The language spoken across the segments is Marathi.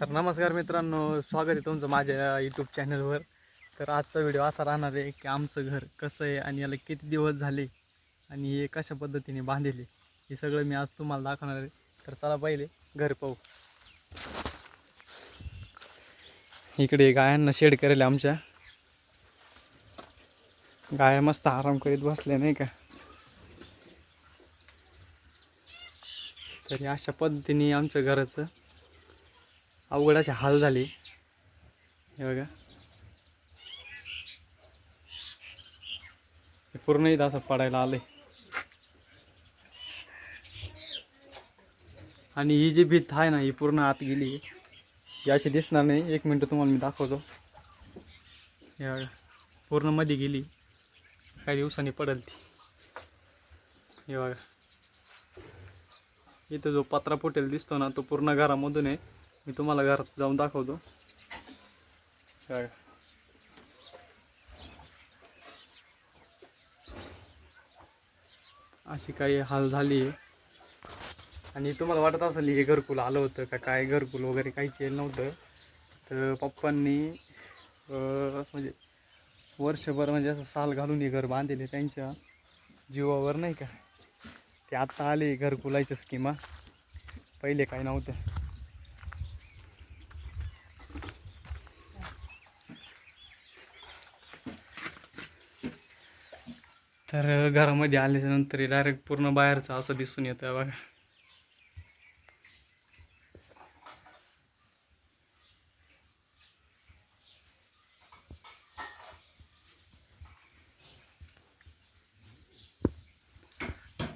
तर नमस्कार मित्रांनो स्वागत आहे तुमचं माझ्या यूट्यूब चॅनलवर तर आजचा व्हिडिओ असा राहणार आहे की आमचं घर कसं आहे आणि याला किती दिवस झाले आणि हे कशा पद्धतीने बांधले हे सगळं मी आज तुम्हाला दाखवणार आहे. तर चला पहिले घर पाहू. इकडे गायांना शेड करेल आमच्या. गाया मस्त आराम करीत बसल्या नाही का? तरी अशा पद्धतीने आमच्या घराचं अवघड असे हाल झाले. हे बघा. हे पूर्ण इथं असं पडायला आलंय. आणि ही जी भीत आहे ना ही पूर्ण आत गेली ही अशी दिसणार नाही. एक मिनटं तुम्हाला मी दाखवतो. हे बघा. पूर्णमध्ये गेली. काही दिवसांनी पडेल ती. हे बघा. इथं जो पत्रा फुटेल दिसतो ना तो पूर्ण घरामधून आहे. मी तुम्हाला घरात जाऊन दाखवतो. काय? अशी काही हाल झाली. आहे आणि तुम्हाला वाटत असेल हे घरकुल आलं होतं का काय? घरकुल वगैरे काहीच येईल नव्हतं. तर पप्पांनी म्हणजे वर्षभर म्हणजे असं साल घालून हे घर बांधले त्यांच्या जीवावर नाही का? ते आत्ता आले घरकुलाच्या स्कीमा पहिले काय नव्हतं. तर घरामध्ये आल्याच्यानंतर डायरेक्ट पूर्ण बाहेरचं असं दिसून येतं बघा.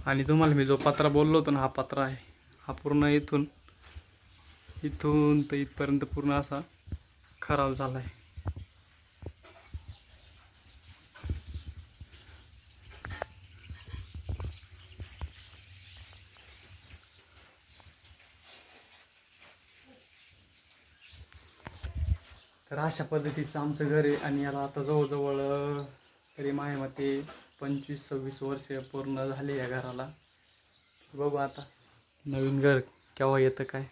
आणि तुम्हाला मी जो पत्रा बोललो होतो ना हा पत्रा आहे. हा पूर्ण इथून इथून तर इथपर्यंत पूर्ण असा खराब झाला आहे तर अशा पद्धतीचं आमचं घर आहे आणि याला आता जवळजवळ तरी माझ्या मते पंचवीस सव्वीस वर्ष पूर्ण झाले या घराला. बघू आता नवीन घर केव्हा येतं काय.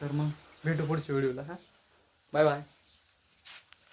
तर मग भेटू पुढच्या व्हिडिओला हां. Bye bye.